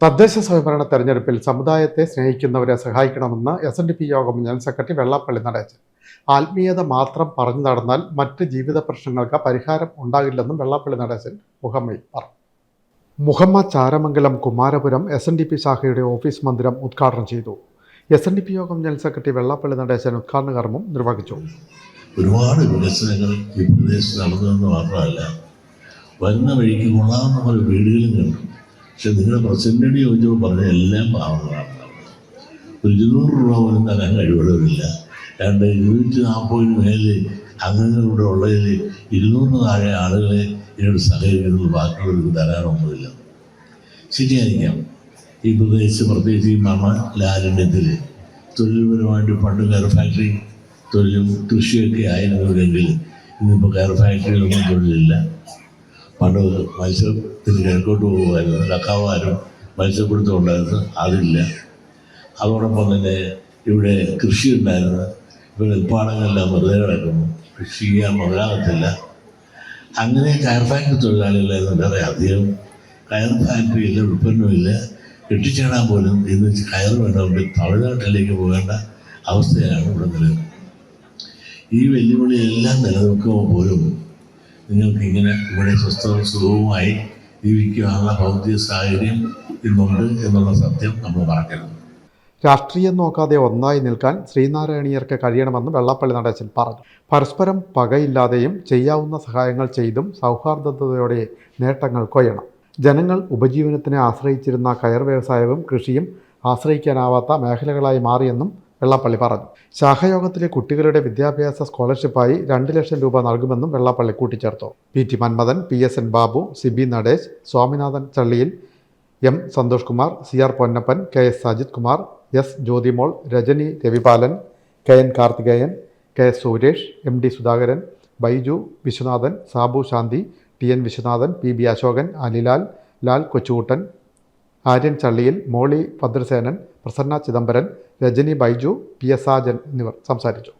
തദ്ദേശ സ്വയംഭരണ തെരഞ്ഞെടുപ്പിൽ സമുദായത്തെ സ്നേഹിക്കുന്നവരെ സഹായിക്കണമെന്ന് S N D P Yogam general secretary Vellappally Natesan. ആത്മീയത മാത്രം പറഞ്ഞു നടന്നാൽ മറ്റ് ജീവിത പ്രശ്നങ്ങൾക്ക് പരിഹാരം ഉണ്ടാകില്ലെന്നും വെള്ളാപ്പള്ളി നടേശൻ മുഹമ്മയിൽ പറഞ്ഞു. Muhammad Charamangalam Kumarapuram S N D P ശാഖയുടെ ഓഫീസ് മന്ദിരം ഉദ്ഘാടനം ചെയ്തു. S N D P Yogam general secretary Vellappally Natesan ഉദ്ഘാടന കർമ്മം നിർവഹിച്ചു. ഒരുപാട് വികസനങ്ങൾ ഈ പ്രദേശത്ത് നടന്നതെന്ന് മാത്രമല്ല വരുന്ന വഴിക്ക് കൊള്ളാവുന്ന പല വീടുകളും കണ്ടു പക്ഷെ നിങ്ങളുടെ പ്രസിഡന്റിനോട് ചോദിച്ചപ്പോൾ പറഞ്ഞ എല്ലാം പാവങ്ങളാണ്. ഒരു ഇരുന്നൂറ് രൂപ പോലും തരാൻ കഴിവുള്ളവരില്ല. രണ്ട് ഇരുന്നൂറ്റി നാൽപ്പതിന് മേലെ അംഗങ്ങളുടെ ഉള്ളതിൽ ഇരുന്നൂറിന് താഴെ ആളുകളെ ഇതിനോട് സഹകരിക്കുന്നത് ബാക്കിയുള്ളവർക്ക് തരാനൊന്നുമില്ല. ശരിയായിരിക്കാം. ഈ പ്രദേശത്ത് പ്രത്യേകിച്ച് ഈ മണ ലാലിന്യത്തിൽ തൊഴിൽപരമായിട്ട് പണ്ട് കയർ ഫാക്ടറി തൊഴിലും കൃഷിയൊക്കെ ആയിരുന്നുവെങ്കിൽ ഇന്നിപ്പോൾ കയർ ഫാക്ടറിയിലൊന്നും തൊഴിലില്ല. പണ്ട് മത്സ്യത്തിന് കിഴക്കോട്ട് പോകുമായിരുന്നു. കക്കാവാരും മത്സ്യപ്പിടുത്തം ഉണ്ടായിരുന്നു അതില്ല അതോടൊപ്പം തന്നെ ഇവിടെ കൃഷി ഉണ്ടായിരുന്നു ഇപ്പോൾ നെൽപ്പാടങ്ങളെല്ലാം വെറുതെ കിടക്കുന്നു. കൃഷി ചെയ്യാൻ മുതലാകത്തില്ല. അങ്ങനെ കയർ ഫാക്ടറി തൊഴിലാളികളായിരുന്നു വേറെ അധികം കയർ ഫാക്ടറി ഇല്ല ഉൽപ്പന്നമില്ല കെട്ടിച്ചേടാൻ പോലും ഇന്ന് കയർ വേണമെങ്കിൽ തമിഴ്നാട്ടിലേക്ക് പോകേണ്ട അവസ്ഥയാണ് ഇവിടെ നിലനിൽക്കുന്നത്. ഈ വെല്ലുവിളിയെല്ലാം നിലനിൽക്കുമ്പോൾ പോലും നിങ്ങൾക്ക് ഇങ്ങനെ ഇവിടെ സ്വസ്ഥവും സുഖവുമായി ജീവിക്കാനുള്ള ഭൗതിക സാഹചര്യം ഇന്നുണ്ട് എന്നുള്ള സത്യം നമ്മൾ മറക്കരുത്. രാഷ്ട്രീയം നോക്കാതെ ഒന്നായി നിൽക്കാൻ ശ്രീനാരായണീയർക്ക് കഴിയണമെന്ന് വെള്ളപ്പള്ളി നടേശൻ പറഞ്ഞു. പരസ്പരം പകയില്ലാതെയും ചെയ്യാവുന്ന സഹായങ്ങൾ ചെയ്തും സൗഹാർദ്ദതയോടെ നേട്ടങ്ങൾ കൊയ്യണം. ജനങ്ങൾ ഉപജീവനത്തിനെ ആശ്രയിച്ചിരുന്ന കയർ വ്യവസായവും കൃഷിയും ആശ്രയിക്കാനാവാത്ത മേഖലകളായി മാറിയെന്നും വെള്ളാപ്പള്ളി പറഞ്ഞു. ശാഖയോഗത്തിലെ കുട്ടികളുടെ വിദ്യാഭ്യാസ സ്കോളർഷിപ്പായി രണ്ട് ലക്ഷം രൂപ നൽകുമെന്നും വെള്ളാപ്പള്ളി കൂട്ടിച്ചേർത്തു. P T Manmathan P S N Babu Sibi Natesh Swaminathan Challiyil M Santhosh Kumar C R Ponnappan K S Sajith Kumar S Jyothimol Rajani Ravipalan K N Karthikeyan K S Suresh M D Sudhakaran Baiju Viswanathan Sabu Shanthi T N Viswanathan P B Ashokan Anilal Lal Kochukuttan Aryan Challiyil Molly Bhadrasenan Prasanna Chidambaran Rajani Baiju P S Ajan എന്നിവർ സംസാരിച്ചു.